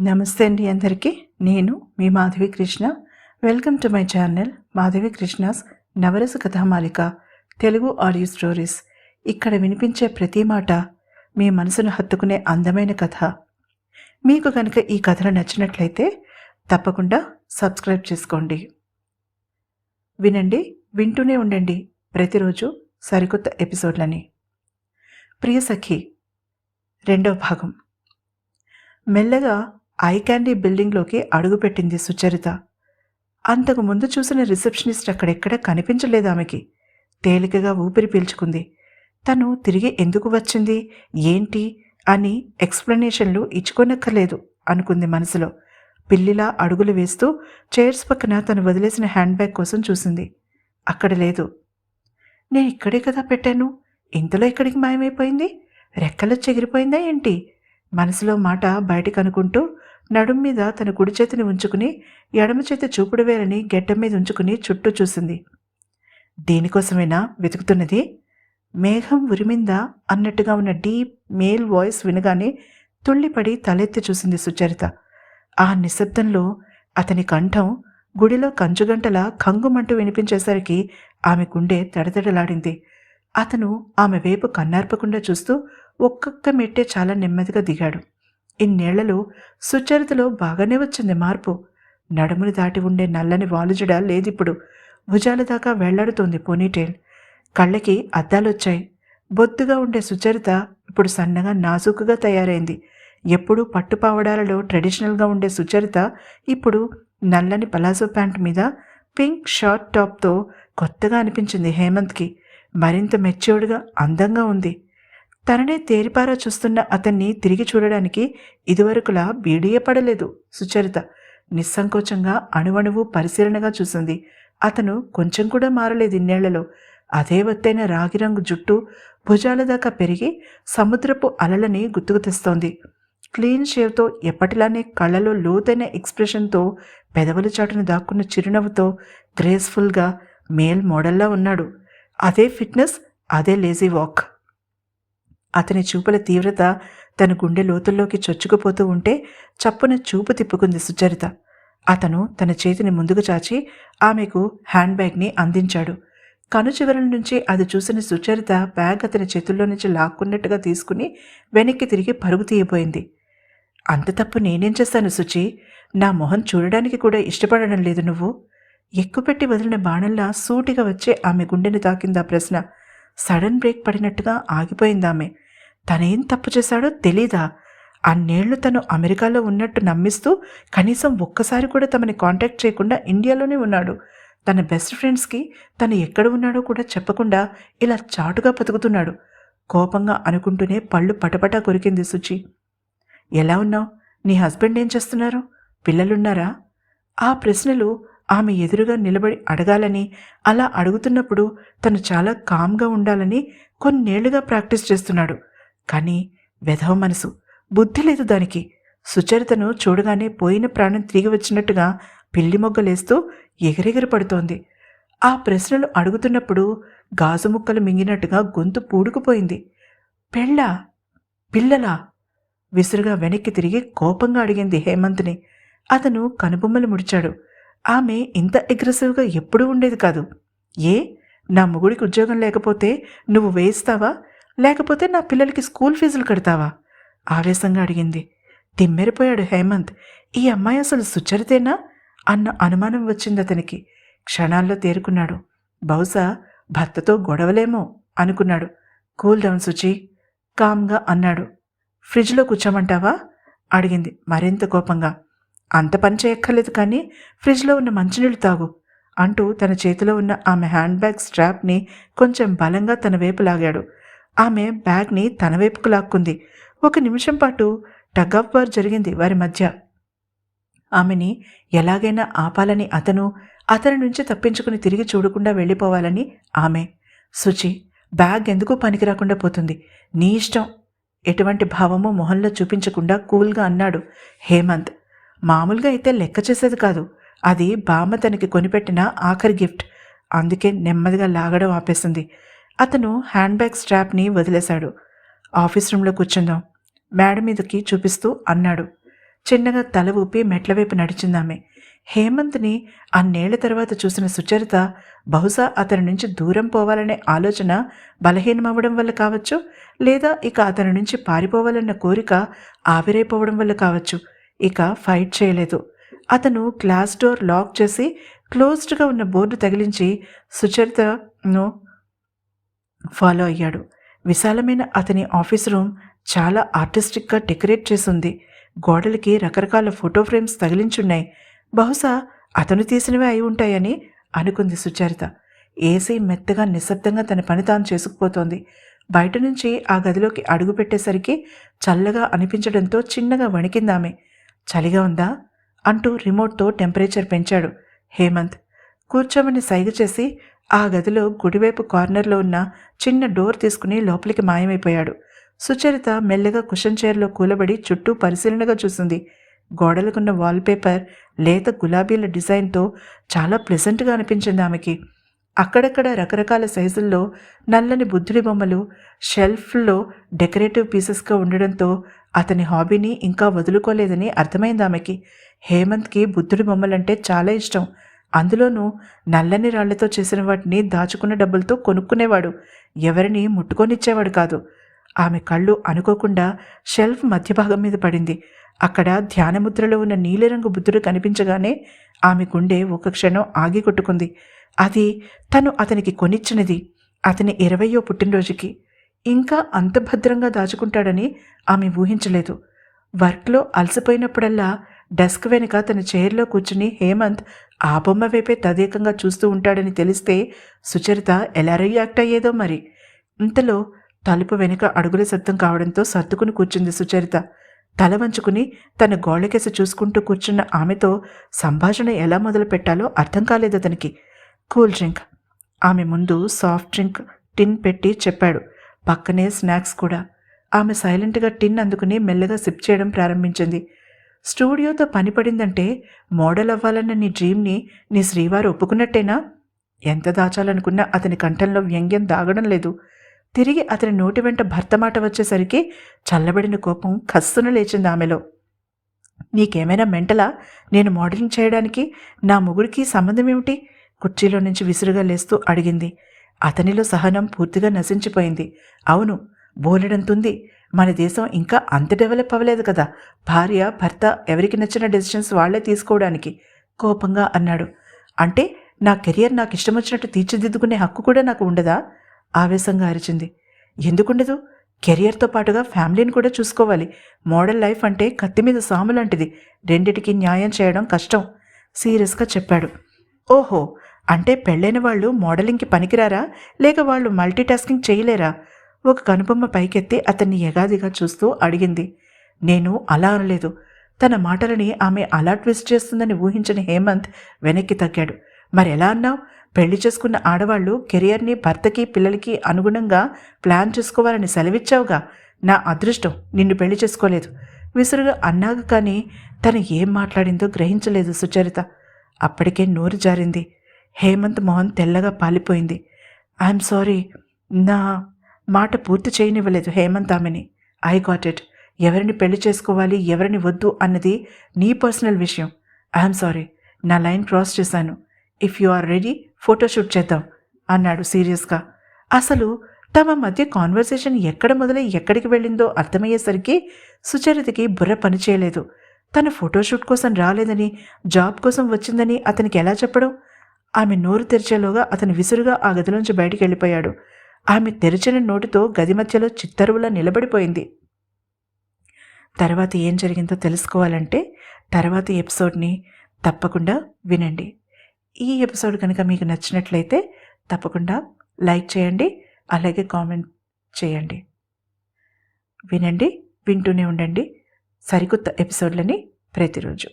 నమస్తే అండి అందరికీ. నేను మీ Madhavi Krishna. Welcome to my channel Madhavi Krishna's Navarasa Kathamalika Telugu audio stories. ఇక్కడ వినిపించే ప్రతి మాట మీ మనసును హత్తుకునే అందమైన కథ. మీకు కనుక ఈ కథలు నచ్చినట్లయితే తప్పకుండా సబ్స్క్రైబ్ చేసుకోండి. వినండి వింటూనే ఉండండి ప్రతిరోజు సరికొత్త ఎపిసోడ్లని. ప్రియ సఖి రెండవ భాగం. మెల్లగా ఐ క్యాండీ బిల్డింగ్లోకి అడుగుపెట్టింది సుచరిత. అంతకు ముందు చూసిన రిసెప్షనిస్ట్ అక్కడెక్కడ కనిపించలేదు ఆమెకి. తేలికగా ఊపిరి పీల్చుకుంది. తను తిరిగి ఎందుకు వచ్చింది? ఏంటి? అని ఎక్స్ప్లెనేషన్లు ఇచ్చుకోనక్కర్లేదు అనుకుంది మనసులో. పిల్లిలా అడుగులు వేస్తూ చైర్స్ పక్కన తను వదిలేసిన హ్యాండ్ బ్యాగ్ కోసం చూసింది. అక్కడ లేదు. నేను ఇక్కడే కదా పెట్టాను. ఇంతలో ఇక్కడికి మాయమైపోయింది? రెక్కలో చెగిరిపోయిందా ఏంటి? మనసులో మాట బయటికి అనుకుంటూ నడుం మీద తన కుడి చేతిని ఉంచుకుని ఎడమ చేతి చూపుడు వేలని గెడ్డం మీద ఉంచుకుని చుట్టూ చూసింది. దేనికోసమైనా వెతుకుతున్నది? మేఘం ఉరిమిందా? అన్నట్టుగా ఉన్న డీప్ మేల్ వాయిస్ వినగానే తుళ్ళిపడి తలెత్తి చూసింది సుచరిత. ఆ నిశ్శబ్దంలో అతని కంఠం గుడిలో కంచుగంటల కంగుమంటూ వినిపించేసరికి ఆమె గుండె తడతడలాడింది. అతను ఆమె వైపు కన్నార్పకుండా చూస్తూ ఒక్కొక్క మెట్టే చాలా నెమ్మదిగా దిగాడు. ఇన్నేళ్ళలో సుచరితలో బాగానే వచ్చింది మార్పు. నడుముని దాటి ఉండే నల్లని వాలుజడ లేదిప్పుడు. భుజాల దాకా వెళ్ళాడుతోంది పోనీటేల్. కళ్ళకి అద్దాలొచ్చాయి. బొద్దుగా ఉండే సుచరిత ఇప్పుడు సన్నగా నాజూకుగా తయారైంది. ఎప్పుడూ పట్టుపావడాలలో ట్రెడిషనల్గా ఉండే సుచరిత ఇప్పుడు నల్లని పలాజో ప్యాంట్ మీద పింక్ షార్ట్ టాప్తో కొత్తగా అనిపించింది హేమంత్కి. మరింత మెచ్యూర్డ్గా అందంగా ఉంది. తననే తేరిపారా చూస్తున్న అతన్ని తిరిగి చూడడానికి ఇదివరకులా బీడియపడలేదు సుచరిత నిస్సంకోచంగా అణువణువు పరిశీలనగా చూసింది. అతను కొంచెం కూడా మారలేదు ఇన్నేళ్ళలో. అదే వత్తైన రాగిరంగు జుట్టు భుజాల దాకా పెరిగి సముద్రపు అలలని గుర్తుకు తెస్తోంది. క్లీన్ షేవ్తో ఎప్పటిలానే కళ్ళలో లోతైన ఎక్స్ప్రెషన్తో పెదవుల చాటును దాక్కున్న చిరునవ్వుతో గ్రేస్ఫుల్గా మేల్ మోడల్లా ఉన్నాడు. అదే ఫిట్నెస్ అదే లేజీ వాక్. అతని చూపుల తీవ్రత తన గుండె లోతుల్లోకి చొచ్చుకుపోతూ ఉంటే చప్పున చూపు తిప్పుకుంది సుచరిత. అతను తన చేతిని ముందుకు చాచి ఆమెకు హ్యాండ్ బ్యాగ్ని అందించాడు. కను చివరల నుంచి అది చూసిన సుచరిత బ్యాగ్ అతని చేతుల్లో నుంచి లాక్కున్నట్టుగా తీసుకుని వెనక్కి తిరిగి పరుగు తీయబోయింది. అంత తప్పు నేనేం చేస్తాను సుచి? నా మొహం చూడడానికి కూడా ఇష్టపడడం లేదు నువ్వు. ఎక్కుపెట్టి వదిలిన బాణంలా సూటిగా వచ్చే ఆమె గుండెని తాకిందా ప్రశ్న. సడన్ బ్రేక్ పడినట్టుగా ఆగిపోయిందామె. తనేం తప్పు చేశాడో తెలీదా? అన్నేళ్ళు తను అమెరికాలో ఉన్నట్టు నమ్మిస్తూ కనీసం ఒక్కసారి కూడా తమని కాంటాక్ట్ చేయకుండా ఇండియాలోనే ఉన్నాడు. తన బెస్ట్ ఫ్రెండ్స్కి తను ఎక్కడ ఉన్నాడో కూడా చెప్పకుండా ఇలా చాటుగా బతుకుతున్నాడు. కోపంగా అనుకుంటూనే పళ్ళు పటపటా కొరికింది సుచి. ఎలా ఉన్నావు? నీ హస్బెండ్ ఏం చేస్తున్నారు? పిల్లలున్నారా? ఆ ప్రశ్నలు ఆమె ఎదురుగా నిలబడి అడగాలని అలా అడుగుతున్నప్పుడు తను చాలా కామ్గా ఉండాలని కొన్నేళ్ళుగా ప్రాక్టీస్ చేస్తున్నాడు. కానీ వెధవ మనసు బుద్ధి లేదు దానికి. సుచరితను చూడగానే పోయిన ప్రాణం తిరిగి వచ్చినట్టుగా పిల్లి మొగ్గలేస్తూ ఎగిరెగిరి పడుతోంది. ఆ ప్రశ్నలు అడుగుతున్నప్పుడు గాజు ముక్కలు మింగినట్టుగా గొంతు పూడుకుపోయింది. పెళ్ళా? పిల్లలా? విసురుగా వెనక్కి తిరిగి కోపంగా అడిగింది హేమంత్ని. అతను కనుబొమ్మలు ముడిచాడు. ఆమె ఇంత అగ్రెసివ్గా ఎప్పుడూ ఉండేది కాదు. ఏ? నా మొగుడికి ఉద్యోగం లేకపోతే నువ్వు వేయిస్తావా? లేకపోతే నా పిల్లలకి స్కూల్ ఫీజులు కడతావా? ఆవేశంగా అడిగింది. తిమ్మెరిపోయాడు హేమంత్. ఈ అమ్మాయి అసలు సుచరితేనా? అన్న అనుమానం వచ్చింది అతనికి. క్షణాల్లో తేరుకున్నాడు. బహుశా భర్తతో గొడవలేమో అనుకున్నాడు. Cool down Suchi. కామ్గా అన్నాడు. ఫ్రిడ్జ్లో కూర్చోమంటావా? అడిగింది మరింత కోపంగా. అంత పని చేయక్కర్లేదు కానీ ఫ్రిడ్జ్లో ఉన్న మంచినీళ్ళు తాగు అంటూ తన చేతిలో ఉన్న ఆమె హ్యాండ్ బ్యాగ్ స్ట్రాప్ని కొంచెం బలంగా తన వైపు లాగాడు. ఆమె బ్యాగ్ని తన వైపుకు లాక్కుంది. ఒక నిమిషం పాటు టగ్ ఆఫ్ వార్ జరిగింది వారి మధ్య. ఆమెని ఎలాగైనా ఆపాలని అతను అతని నుంచి తప్పించుకుని తిరిగి చూడకుండా వెళ్ళిపోవాలని ఆమె. సుచి బ్యాగ్ ఎందుకు పనికి రాకుండా పోతుంది? నీ ఇష్టం. ఎటువంటి భావమో మొహంలో చూపించకుండా కూల్గా అన్నాడు హేమంత్. మామూలుగా అయితే లెక్క చేసేది కాదు. అది బామ్మ తనకి కొనిపెట్టిన ఆఖరి గిఫ్ట్. అందుకే నెమ్మదిగా లాగడం ఆపేసింది. అతను హ్యాండ్ బ్యాగ్ స్ట్రాప్ని వదిలేశాడు. ఆఫీస్ రూమ్లో కూర్చుందాం. మేడ మీదకి చూపిస్తూ అన్నాడు. చిన్నగా తల ఊపి మెట్ల వైపు నడిచిందామె. హేమంత్ని అన్నేళ్ళ తర్వాత చూసిన సుచరిత బహుశా అతని నుంచి దూరం పోవాలనే ఆలోచన బలహీనమవ్వడం వల్ల కావచ్చు లేదా ఇక అతని నుంచి పారిపోవాలన్న కోరిక ఆవిరైపోవడం వల్ల కావచ్చు. ఇక ఫైట్ చేయలేదు. అతను గ్లాస్ డోర్ లాక్ చేసి క్లోజ్డ్గా ఉన్న బోర్డు తగిలించి సుచరితను ఫాలో అయ్యాడు. విశాలమైన అతని ఆఫీస్ రూమ్ చాలా ఆర్టిస్టిక్గా డెకరేట్ చేసింది. గోడలకి రకరకాల ఫోటో ఫ్రేమ్స్ తగిలించున్నాయి. బహుశా అతను తీసినవే అయి ఉంటాయని అనుకుంది సుచరిత. ఏసీ మెత్తగా నిశ్శబ్దంగా తన పని తాను చేసుకుపోతోంది. బయట నుంచి ఆ గదిలోకి అడుగు పెట్టేసరికి చల్లగా అనిపించడంతో చిన్నగా వణికిందామే. చలిగా ఉందా? అంటూ రిమోట్తో టెంపరేచర్ పెంచాడు హేమంత్. కూర్చోమని సైగ చేసి ఆ గదిలో గుడివైపు కార్నర్లో ఉన్న చిన్న డోర్ తీసుకుని లోపలికి మాయమైపోయాడు. సుచరిత మెల్లగా కుషన్ చైర్లో కూలబడి చుట్టూ పరిశీలనగా చూసింది. గోడలకున్న వాల్పేపర్ లేత గులాబీల డిజైన్తో చాలా ప్లెజెంట్గా అనిపించింది ఆమెకి. అక్కడక్కడ రకరకాల సైజుల్లో నల్లని బుద్ధుడి బొమ్మలు షెల్ఫ్లో డెకరేటివ్ పీసెస్గా ఉండడంతో అతని హాబీని ఇంకా వదులుకోలేదని అర్థమైంది ఆమెకి. హేమంత్కి బుద్ధుడి బొమ్మలంటే చాలా ఇష్టం. అందులోనూ నల్లని రాళ్ళతో చేసిన వాటిని దాచుకున్న డబ్బులతో కొనుక్కునేవాడు. ఎవరిని ముట్టుకొనిచ్చేవాడు కాదు. ఆమె కళ్ళు అనుకోకుండా షెల్ఫ్ మధ్య భాగం మీద పడింది. అక్కడ ధ్యానముద్రలో ఉన్న నీలిరంగు బుద్ధుడు కనిపించగానే ఆమె గుండె ఒక క్షణం ఆగి కొట్టుకుంది అది తను అతనికి కొనిచ్చినది. అతని ఇరవయో పుట్టినరోజుకి. ఇంకా అంత భద్రంగా దాచుకుంటాడని ఆమె ఊహించలేదు. వర్క్లో అలసిపోయినప్పుడల్లా డెస్క్ వెనుక తన చైర్లో కూర్చుని హేమంత్ ఆ బొమ్మ వైపే తదేకంగా చూస్తూ ఉంటాడని తెలిస్తే సుచరిత ఎలా రియాక్ట్ అయ్యేదో మరి. ఇంతలో తలుపు వెనుక అడుగుల శబ్దం కావడంతో సర్దుకుని కూర్చుంది సుచరిత. తల వంచుకుని తన గోళ్ళకేసి చూసుకుంటూ కూర్చున్న ఆమెతో సంభాషణ ఎలా మొదలు పెట్టాలో అర్థం కాలేదు అతనికి. Cool drink. ఆమె ముందు సాఫ్ట్ డ్రింక్ టిన్ పెట్టి చెప్పాడు. పక్కనే స్నాక్స్ కూడా. ఆమె సైలెంట్గా టిన్ అందుకుని మెల్లగా సిప్ చేయడం ప్రారంభించింది. స్టూడియోతో పని పడిందంటే మోడల్ అవ్వాలన్న నీ డ్రీమ్ని నీ శ్రీవారు ఒప్పుకున్నట్టేనా? ఎంత దాచాలనుకున్నా అతని కంఠంలో వ్యంగ్యం దాగడం లేదు. తిరిగి అతని నోటి వెంట భర్త మాట వచ్చేసరికి చల్లబడిన కోపం కస్తున లేచింది ఆమెలో. నీకేమైనా మెంటలా? నేను మోడలింగ్ చేయడానికి నా ముగుడికి సంబంధం ఏమిటి? కుర్చీలో నుంచి విసురుగా లేస్తూ అడిగింది. అతనిలో సహనం పూర్తిగా నశించిపోయింది. అవును బోలెడంతుంది. మన దేశం ఇంకా అంత డెవలప్ అవ్వలేదు కదా. భార్య భర్త ఎవరికి నచ్చిన డెసిషన్స్ వాళ్ళే తీసుకోవడానికి? కోపంగా అన్నాడు. అంటే నా కెరియర్ నాకు ఇష్టం వచ్చినట్టు తీర్చిదిద్దుకునే హక్కు కూడా నాకు ఉండదా? ఆవేశంగా అరిచింది. ఎందుకుండదు? కెరియర్తో పాటుగా ఫ్యామిలీని కూడా చూసుకోవాలి. మోడల్ లైఫ్ అంటే కత్తి మీద సాము లాంటిది. రెండిటికి న్యాయం చేయడం కష్టం. సీరియస్గా చెప్పాడు. ఓహో అంటే పెళ్ళైన వాళ్ళు మోడలింగ్కి పనికిరారా? లేక వాళ్ళు మల్టీటాస్కింగ్ చేయలేరా? ఒక కనుబొమ్మ పైకెత్తి అతన్ని ఎగాదిగా చూస్తూ అడిగింది. నేను అలా అనలేదు. తన మాటలని ఆమె అలా ట్విస్ట్ చేస్తుందని ఊహించిన హేమంత్ వెనక్కి తగ్గాడు. మరి ఎలా అన్నావు? పెళ్ళి చేసుకున్న ఆడవాళ్ళు కెరియర్ని భర్తకి పిల్లలకి అనుగుణంగా ప్లాన్ చేసుకోవాలని సెలవిచ్చావుగా. నా అదృష్టం నిన్ను పెళ్ళి చేసుకోలేదు. విసురుగా అన్నాక కానీ తను ఏం మాట్లాడిందో గ్రహించలేదు సుచరిత. అప్పటికే నోరు జారింది. హేమంత్ మోహన్ తెల్లగా పాలిపోయింది. I'm sorry. నా మాట పూర్తి చేయనివ్వలేదు హేమంత్ ఆమెని. I got it. ఎవరిని పెళ్ళి చేసుకోవాలి ఎవరిని వద్దు అన్నది నీ పర్సనల్ విషయం. I'm sorry. నా లైన్ క్రాస్ చేశాను. If you are ready photoshoot చేద్దాం అన్నాడు సీరియస్గా. అసలు తమ మధ్య కాన్వర్సేషన్ ఎక్కడ మొదలై ఎక్కడికి వెళ్ళిందో అర్థమయ్యేసరికి సుచరితకి బుర్ర పనిచేయలేదు. తన ఫోటోషూట్ కోసం రాలేదని జాబ్ కోసం వచ్చిందని అతనికి ఎలా చెప్పడం? ఆమె నోరు తెరిచేలోగా అతను విసురుగా ఆ గదిలోంచి బయటికి వెళ్ళిపోయాడు. ఆమె తెరిచిన నోటితో గది మధ్యలో చిత్తరువులా నిలబడిపోయింది. తర్వాత ఏం జరిగిందో తెలుసుకోవాలంటే తర్వాతి ఎపిసోడ్ని తప్పకుండా వినండి. ఈ ఎపిసోడ్ కనుక మీకు నచ్చినట్లయితే తప్పకుండా లైక్ చేయండి అలాగే కామెంట్ చేయండి. వినండి వింటూనే ఉండండి. సరికొత్త ఎపిసోడ్లని ప్రతిరోజు.